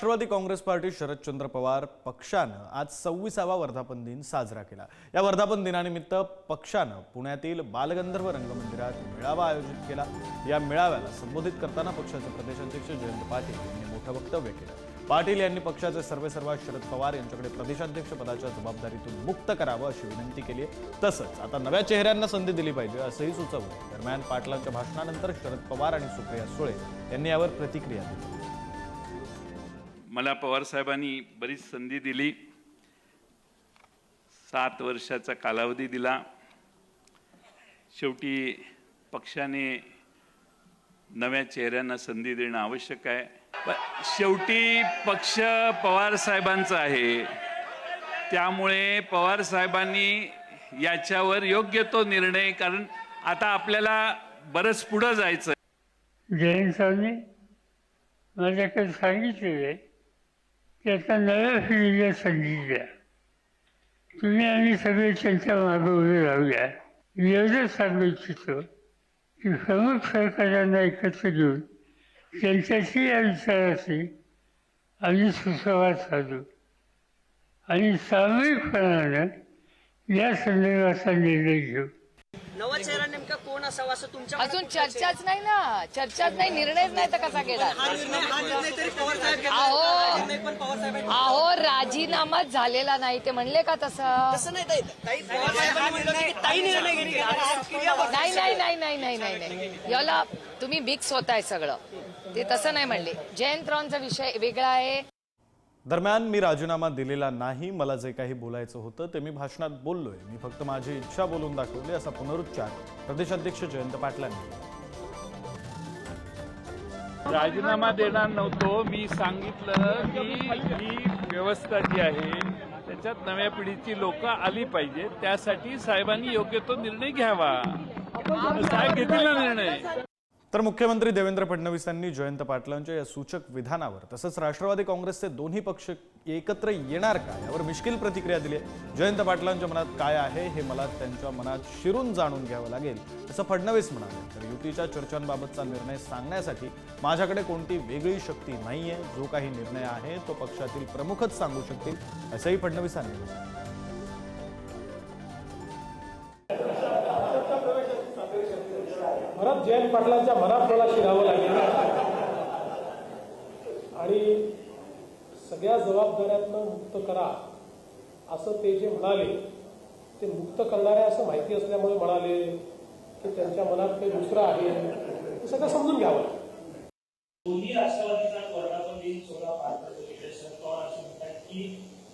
Rashtrawadi Congress party Sharadchandra Pawar पक्षानं आज सव्वीसावा वर्धापन दिन साजरा केला. या वर्धापन दिनानिमित्त पक्षानं पुण्यातील बालगंधर्व रंगमंदिरात मेळावा आयोजित केला. या मेळाव्याला संबोधित करताना पक्षाचे प्रदेशाध्यक्ष जयंत पाटील यांनी मोठं वक्तव्य केलं. पाटील यांनी पक्षाचे सर्वेसर्वा शरद पवार यांच्याकडे प्रदेशाध्यक्ष पदाच्या जबाबदारीतून मुक्त करावं अशी विनंती केली आहे. तसंच आता नव्या चेहऱ्यांना संधी दिली पाहिजे असंही सुचवलं. दरम्यान पाटलांच्या भाषणानंतर शरद पवार आणि सुप्रिया सुळे यांनी यावर प्रतिक्रिया दिली. मला पवार साहेबांनी बरीच संधी दिली. सात वर्षाचा कालावधी दिला. शेवटी पक्षाने नव्या चेहऱ्यांना संधी देणं आवश्यक आहे. शेवटी पक्ष पवार साहेबांचा आहे. त्यामुळे पवार साहेबांनी याच्यावर योग्य तो निर्णय कारण आता आपल्याला बरंच पुढं जायचं जयंत साहेबांनी माझ्याकडे सांगितलेलं आहे. त्याचा नव्या पिढीला संधी द्या. तुम्ही आम्ही सगळे त्यांच्या मागे उभे राहूया मी एवढंच सांगू इच्छितो की प्रमुख सरकारांना एकत्र घेऊन त्यांच्याशी या विचाराशी आम्ही सुसंवाद साधू. आणि सामूहिकपणानं या संदर्भाचा निर्णय घेऊ. नवा चेहरा नेमका कोण असावा असं तुमच्या अजून चर्चाच नाही ना. चर्चाच नाही निर्णयच नाही तर कसा केला हा निर्णय हा निर्णय तरी पवार साहेब घेतला. अहो. हा निर्णय पण पवार साहेबांनी अहो राजीनामाच झालेला नाही. ते म्हणले का तसं? तसं नाही ताई ताई पवार साहेबांनी म्हटलं की ताई निर्णय घेतली. आज क्रिया बघा. नाही नाही नाही नाही नाही नाही नाही याला तुम्ही मिक्स होताय सगळं. ते तसं नाही म्हणले. जयंतरावांचा विषय वेगळा आहे. दरम्यान मी राजीनामा दिलेला नाही मला जे काही बोलायचं होतं ते मी भाषणात बोललोय. मी फक्त माझी इच्छा बोलून दाखवली असा पुनरुच्चार प्रदेशाध्यक्ष जयंत पाटलांनी राजीनामा देणार नव्हतो मी सांगितलं की ही व्यवस्था जी आहे त्याच्यात नव्या पिढीची लोक आली पाहिजे त्यासाठी साहेबांनी योग्य तो निर्णय घ्यावा. साहेब घेतील ना निर्णय? तर मुख्यमंत्री देवेंद्र फडणवीस यांनी जयंत पाटलांच्या या सूचक विधानावर तसंच राष्ट्रवादी काँग्रेसचे दोन्ही पक्ष एकत्र येणार का यावर मिश्किल प्रतिक्रिया दिली आहे. जयंत पाटलांच्या मनात काय आहे हे मला त्यांच्या मनात शिरून जाणून घ्यावं लागेल असं फडणवीस म्हणाले. तर युतीच्या चर्चांबाबतचा निर्णय सांगण्यासाठी माझ्याकडे कोणती वेगळी शक्ती नाहीये जो काही निर्णय आहे तो पक्षातील प्रमुखच सांगू शकतील असंही फडणवीसांनी जयंत पाटलांच्या मनात मला शिरावं लागेल. आणि सगळ्या जबाबदाऱ्यांना मुक्त करा असं ते जे म्हणाले ते मुक्त करणारे असं माहिती असल्यामुळे म्हणाले की त्यांच्या मनात काही दुसरं आहे ते सगळं समजून घ्यावं. दोन्ही राष्ट्रवादीचा वर्धापन दिन सोहळा पार पडतो शरद पवार असं म्हणतात की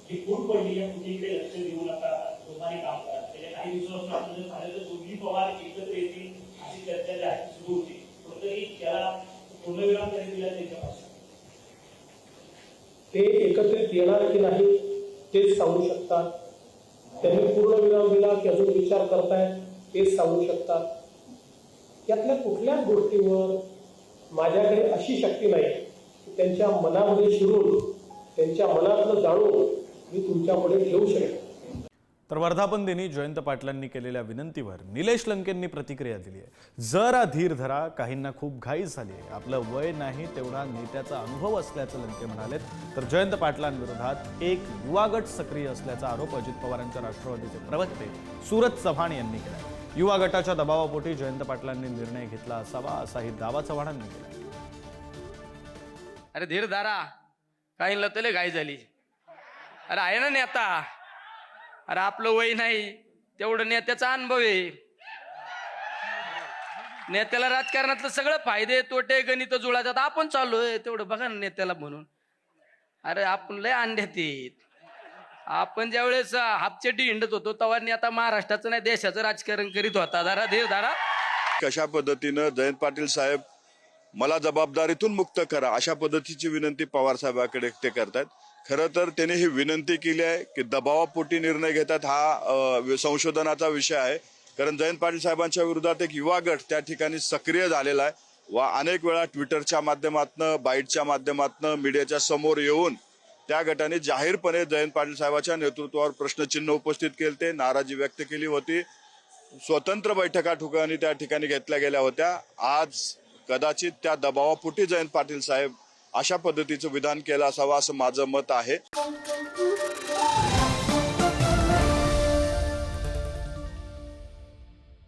जी फूट पडली आहे फुटीकडे लक्ष देऊ नका दोघांनी काम करा. त्याच्या काही दिवसापासून आपण जर पाहिलं तर दोन्ही पवार एकत्र येतील. अशी चर्चा जी आहे सुरू होती. कुठेतरी त्याला पूर्णविराम त्यांनी दिला त्यांच्यापासून. ते एकत्रित येणार की नाही तेच सांगू शकतात. त्यांनी पूर्ण विराम दिला की अजून विचार करतायत तेच सांगू शकतात. यातल्या कुठल्याच गोष्टीवर माझ्याकडे अशी शक्ती नाही की त्यांच्या मनामध्ये शिरून त्यांच्या मनातलं जाणून मी तुमच्यापुढे ठेवू शकेन. तर वर्धापन दिनी जयंत पाटलांनी केलेल्या विनंतीवर निलेश लंकेंनी प्रतिक्रिया दिली आहे. जरा धीर धरा काहींना खूप घाई झाली आहे. आपलं वय नाही तेवढा नेत्याचा अनुभव असल्याचं लंके म्हणालेत. तर जयंत पाटलांविरोधात एक युवा गट सक्रिय असल्याचा आरोप अजित पवारांच्या राष्ट्रवादीचे प्रवक्ते सूरज चव्हाण यांनी केला युवा गटाच्या दबावापोटी जयंत पाटलांनी निर्णय घेतला असावा असाही दावा चव्हाणांनी केला अरे धीर धारा काही लतले घाई झाली. अरे आहे ना नेता. अरे आपलं वय नाही तेवढं नेत्याचा अनुभव आहे. नेत्याला राजकारणातलं सगळं फायदे तोटे गणित जुळायचं आपण चाललोय तेवढं बघा ना नेत्याला म्हणून. अरे आपण लय अंड्यात येत आपण ज्यावेळेस हापचेटी हिंडत होतो तेव्हा आता महाराष्ट्राचं नाही देशाचं राजकारण करीत होता. जरा धीर धारा. कशा पद्धतीनं जयंत पाटील साहेब मला जबाबदारीतून मुक्त करा अशा पद्धतीची विनंती पवार साहेबाकडे ते करतात खरं तर त्यांनी ही विनंती केली आहे की दबावापोटी निर्णय घेतात हा संशोधनाचा विषय आहे. कारण जयंत पाटील साहेबांच्या विरोधात एक युवा गट त्या ठिकाणी सक्रिय झालेला आहे व अनेक वेळा ट्विटरच्या माध्यमातनं बाईटच्या माध्यमातनं मीडियाच्या समोर येऊन त्या गटाने जाहीरपणे जयंत पाटील साहेबांच्या नेतृत्वावर प्रश्नचिन्ह उपस्थित केले ते नाराजी व्यक्त केली होती. स्वतंत्र बैठका ठिकाणी त्या ठिकाणी घेतल्या गेल्या होत्या. आज कदाचित त्या दबावापोटी जयंत पाटील साहेब अशा पद्धतीचं विधान केलं असावं असं माझं मत आहे.